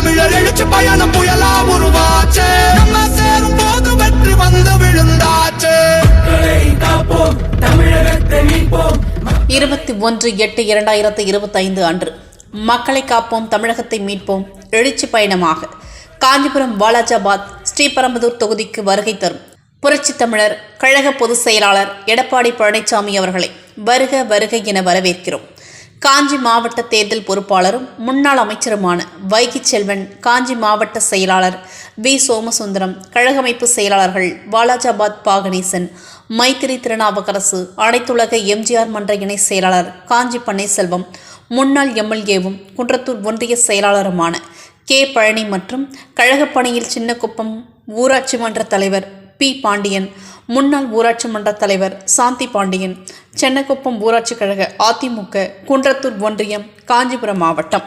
தமிழர் எழுச்சி பயணம் புயலா உருவாச்சு. நம்ம சேரும் போது வெற்றி வந்து விழுந்தாச்சு. இருபத்தி ஒன்று எட்டு இரண்டாயிரத்தி இருபத்தைந்து அன்று மக்களை காப்போம் தமிழகத்தை மீட்போம் எழுச்சி பயணமாக. காஞ்சிபுரம் வாலாஜாபாத் ஸ்ரீபெரும்புதூர் தொகுதிக்கு வருகை தரும் புரட்சி தமிழர் கழக பொதுச் செயலாளர் எடப்பாடி பழனிசாமி அவர்களை வருக வருக என வரவேற்கிறோம். காஞ்சி மாவட்ட தேர்தல் பொறுப்பாளரும் முன்னாள் அமைச்சருமான வைகி செல்வன் காஞ்சி மாவட்ட செயலாளர் வி. சோமசுந்தரம் கழகமைப்பு செயலாளர்கள் வாலாஜாபாத் பாகணேசன் மைத்திரி திருநாவுக்கரசு அனைத்துலக எம்ஜிஆர் மன்ற இணை செயலாளர் காஞ்சி பன்னீர்செல்வம் முன்னாள் எம்எல்ஏவும் குன்றத்தூர் ஒன்றிய செயலாளருமான கே. பழனி மற்றும் கழகப்பணியில் சின்னக்குப்பம் ஊராட்சி மன்ற தலைவர் பி. பாண்டியன் முன்னாள் ஊராட்சி மன்ற தலைவர் சாந்தி பாண்டியன் சென்னக்குப்பம் ஊராட்சி கழக அதிமுக குன்றத்தூர் ஒன்றியம் காஞ்சிபுரம் மாவட்டம்.